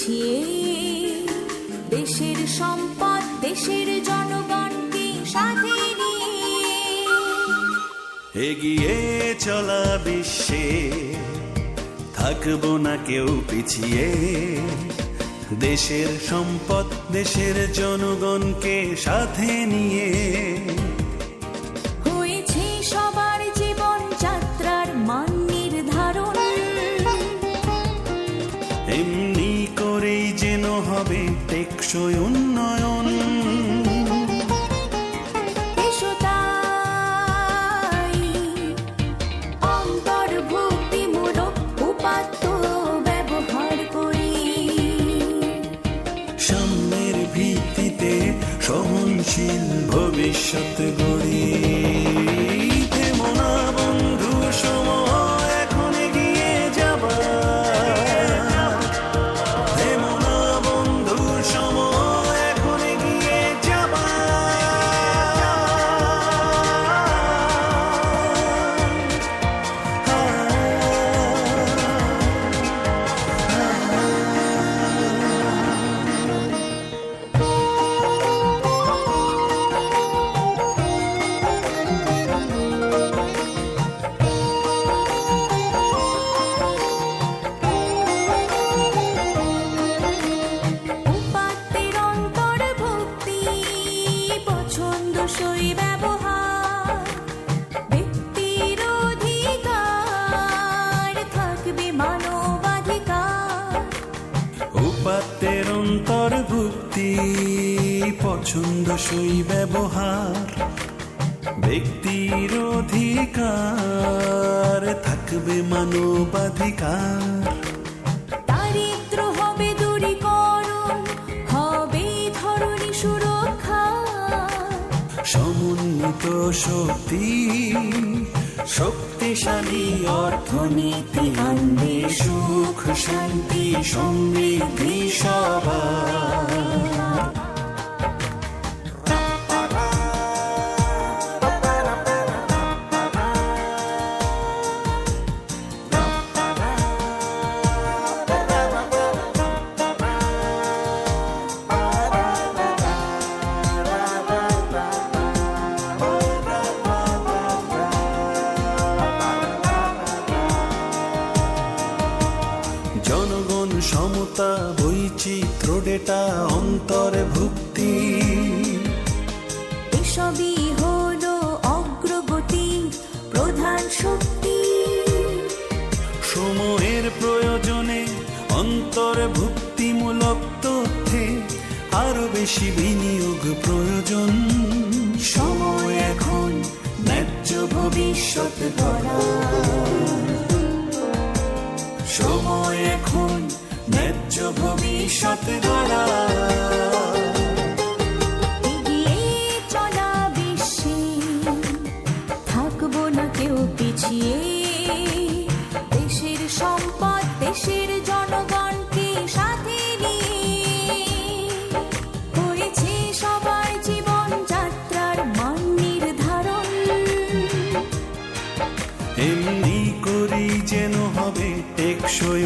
পিছিয়ে দেশের সম্পদ দেশের জনগণকে সাথে এগিয়ে চলা বিশ্বে থাকব না কেউ পিছিয়ে। দেশের সম্পদ দেশের জনগণকে সাথে নিয়ে। হয়েছে সবার জীবন যাত্রার মান নির্ধারণ। এমনি হবে টেকসই উন্নয়ন। সামনের ভিত্তিতে সহনশীল ভবিষ্যৎ গড়ি। অন্তর্ভুক্তি পছন্দসই ব্যবহার ব্যক্তির অধিকার থাকবে মানবাধিকার। দারিদ্র হবে দূরীকরণ হবে ধরনী সুরক্ষা। সমন্বিত শক্তি শক্তিশালী অর্থনীতি আনবে সুখ শান্তি সমৃদ্ধি। জনগণ সমতা বৈচিত্র্য ডেটা অন্তর্ভুক্তি এসবই হলো অগ্রগতি প্রধান শক্তি। সময়ের প্রয়োজনে অন্তর্ভুক্তিমূলক তথ্যে আরও বেশি বিনিয়োগ প্রয়োজন। সময় এখন ন্যায্য ভবিষ্যৎ গড়া। ভবিষ্যৎ গড়া। থাকব না কেউ পিছিয়ে। দেশের সবার জীবন যাত্রার মান নির্ধারণ। এমনি করি যেন হবে টেকসই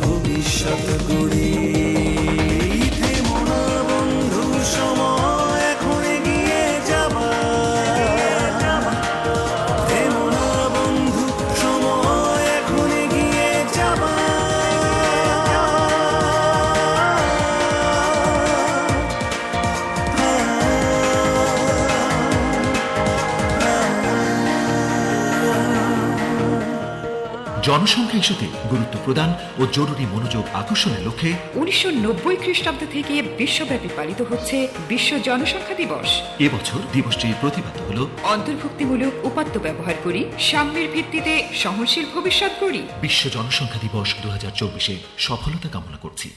ভবিষ্যৎ গড়ি জনসংখ্যা ইস্যুতে গুরুত্ব প্রদান ও জরুরি মনোযোগ আকর্ষণের লক্ষ্যে উনিশশো নব্বই খ্রিস্টাব্দ থেকে বিশ্বব্যাপী পালিত হচ্ছে বিশ্ব জনসংখ্যা দিবস। এবছর দিবসটির প্রতিবাদ হল অন্তর্ভুক্তিমূলক উপাত্ত ব্যবহার করি সাম্যের ভিত্তিতে সহনশীল ভবিষ্যৎ করি বিশ্ব জনসংখ্যা দিবস দু হাজার সফলতা কামনা করছি।